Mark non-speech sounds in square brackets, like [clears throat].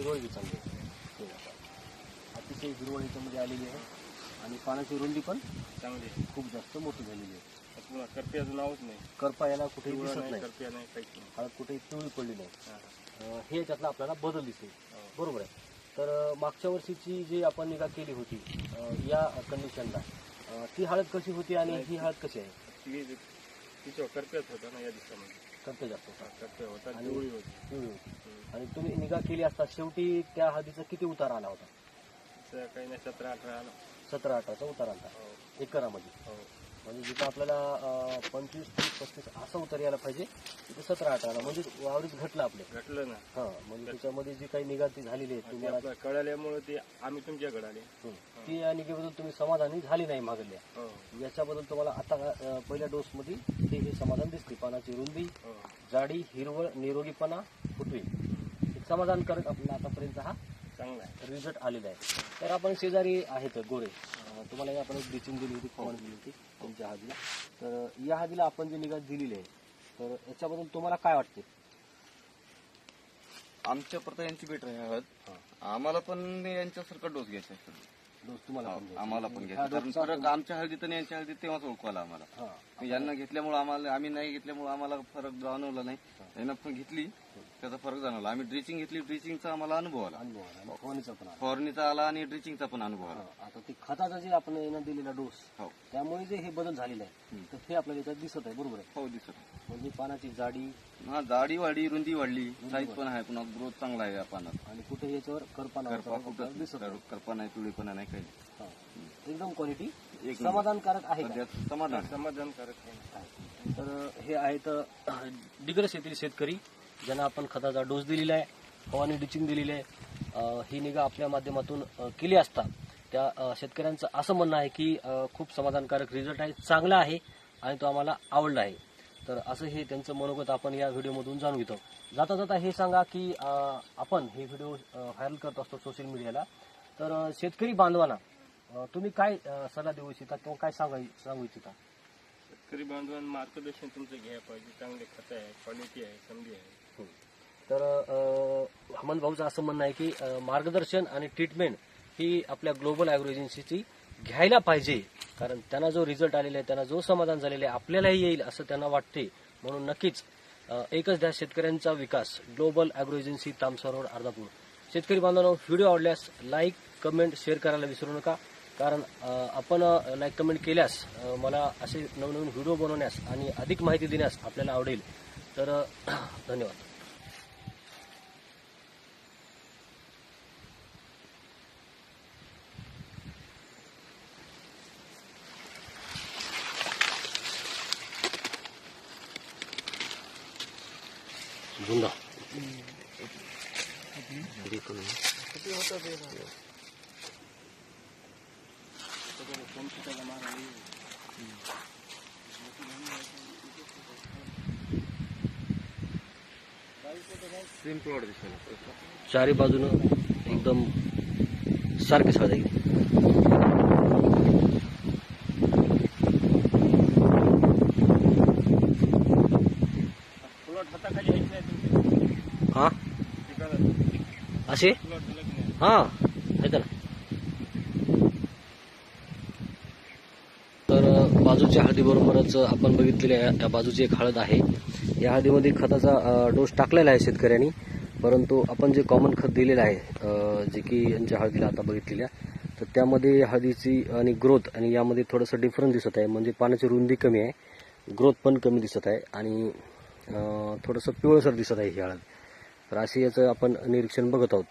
हिरवळ बी चांगली आहे. अतिशय हिरवळ याच्यामध्ये आलेली आहे. आणि पानाची रुंदी पण चांगली खूप जास्त मोठी झालेली आहे. पुन्हा करप्याचं नावच नाही. करपा याला पिवळा दिसत नाही करप्या नाही काहीच नाही. हळद कुठेही पिवळी पडली नाही. हा. याच्यातला आपल्याला बदल दिसेल हो. बरोबर आहे. तर मागच्या वर्षीची जी आपण निगा केली होती या कंडिशनला ती हळद कशी होती आणि ही हळद कशी आहे? ती तिच्यावर करप्याच होता ना या दिवसामध्ये. करते जास्त. होता करप्या होता. आणि- पिवळी होती. आणि तुम्ही निगा केली असता शेवटी त्या हळदीचा किती उतार आला होता? काही नाही सतरा अठरा आलं सतरा अठराचा उतार आला हो. एकरामध्ये. हो. म्हणजे जिथं आपल्याला अं, पंचवीस तीस पस्तीस असा उतार यायला पाहिजे तिथे सतरा अठरा म्हणजे वावरीच घटलं आपले. घटलं ना. हा म्हणजे त्याच्यामध्ये जी काही निगा ती झालेली आहे ते तुम्हाला आपलं कळाल्यामुळे ते आम्ही तुमच्याकडे आले हं. ती या निगेबद्दल तुम्ही समाधानी झाली नाही मागल्या. हो. याच्याबद्दल तुम्हाला आता अं, पहिल्या डोसमध्ये ते हे समाधान दिसते. पानाची रुंदी हो. जाडी हिरवळ निरोगीपणा फुटवी. एक समाधानकारक आपल्याला आतापर्यंत हा चांगला आहे. रिझल्ट आलेला आहे. तर आपण शेजारी आहेत गोरे. अं, तुम्हाला आपण एक ब्लिचिंग दिली होती फवारणी दिली होती तुमच्या हळदीला तर या हळदीला आपण जी निगा दिलेली आहे तर याच्याबद्दल तुम्हाला काय वाटते? आमच्या प्रथा यांची बेटर आहे हळद आम्हाला पण यांच्यासारखा डोस घ्यायचा आहे सर. डोस तुम्हाला पण द्यायचा. आम्हाला पण घ्यायचा कारण डोसचा फरक आमच्या हळदीत आणि यांच्या हळदीत तेव्हाच ओळखू आला आम्हाला. हा. यांना घेतल्यामुळे आम्हाला आम्ही नाही घेतल्यामुळे आम्हाला फरक जाणवला नाही. यांना पण घेतली. त्याचा फरक जाणवला. आम्ही ड्रिचिंग घेतली ड्रिचिंगचा आम्हाला अनुभव आला. अनुभव आला. आणि फवारणीचा पण आला. फवारणीचा आला आणि ड्रिचिंगचा पण अनुभव आला. हा, आता ते खताचा जे आपण यांना दिलेला डोस हो. त्यामुळे जे हे बदल झालेले आहे. तर हे आपल्याला याच्यात दिसत आहे बरोबर आहे? हो दिसत आहे. म्हणजे पानाची जाडी हा जाडी वाढली रुंदी वाढली साईज पण आहे पुन्हा ग्रोथ चांगला आहे या पानात. आणि कुठे याच्यावर करपाना करपा कुठं दिसत आहे. करपा नाही पिवळीपणा नाही काही हा. एकदम क्वालिटी एक समाधानकारक आहे का? सध्या समाधान. समाधानकारक आहे. आहे. तर हे आहेत डिग्रस येथील शेतकरी. ज्यांना आपण खताचा डोस दिलेला आहे फवारणी डिचिंग दिलेली आहे ही निगा आपल्या माध्यमातून केली असता त्या शेतकऱ्यांचं असं म्हणणं आहे की खूप समाधानकारक रिझल्ट आहे चांगला आहे आणि तो आम्हाला आवडला आहे. तर असं हे त्यांचं मनोगत आपण या व्हिडिओमधून जाणून घेतो. जाता जाता हे सांगा की आपण हे व्हिडिओ व्हायरल करत असतो सोशल मीडियाला. तर शेतकरी बांधवांना तुम्ही काय सल्ला देऊ इच्छिता किंवा काय सांगा सांगू इच्छिता? शेतकरी बांधवांना मार्गदर्शन तुमचं घ्यायला पाहिजे. चांगले खत आहे क्वालिटी आहे संधी आहे. तर हमन भाऊचं असं म्हणणं आहे की मार्गदर्शन आणि ट्रीटमेंट ही आपल्या ग्लोबल ॲग्रो एजन्सीची घ्यायला पाहिजे. कारण त्यांना जो रिझल्ट आलेला आहे त्यांना जो समाधान झालेलं आहे आपल्यालाही येईल असं त्यांना वाटते म्हणून नक्कीच एकच द्या शेतकऱ्यांचा विकास. Global agro agency Tamsa road Ardhapur. शेतकरी बांधवांनो व्हिडिओ आवडल्यास लाईक कमेंट शेअर करायला विसरू नका. कारण आपण लाईक कमेंट केल्यास मला असे नवनवीन व्हिडिओ बनवण्यास आणि अधिक माहिती देण्यास आपल्याला आवडेल. तर [clears throat] धन्यवाद. बुंदा सेम प्लॉट दिसेल चारी बाजूनं एकदम सारखे साधे हा? असे हा. ना तर बाजूच्या हळदीबरोबरच आपण बघितलेल्या या- या बाजूची एक हळद आहे. या हळदीमध्ये खताचा डोस टाकलेला आहे शेतकऱ्यांनी. परंतु आपण जे कॉमन खत दिलेलं आहे जे की यांच्या हळदीला आता बघितलेल्या तर त्यामध्ये हळदीची आणि ग्रोथ आणि यामध्ये थोडंसं डिफरन्स दिसत आहे. म्हणजे पाण्याची रुंदी कमी आहे ग्रोथ पण कमी दिसत आहे आणि थोडंसं पिवळसर दिसत आहे ही हळद. तर असे याचं आपण निरीक्षण बघत आहोत.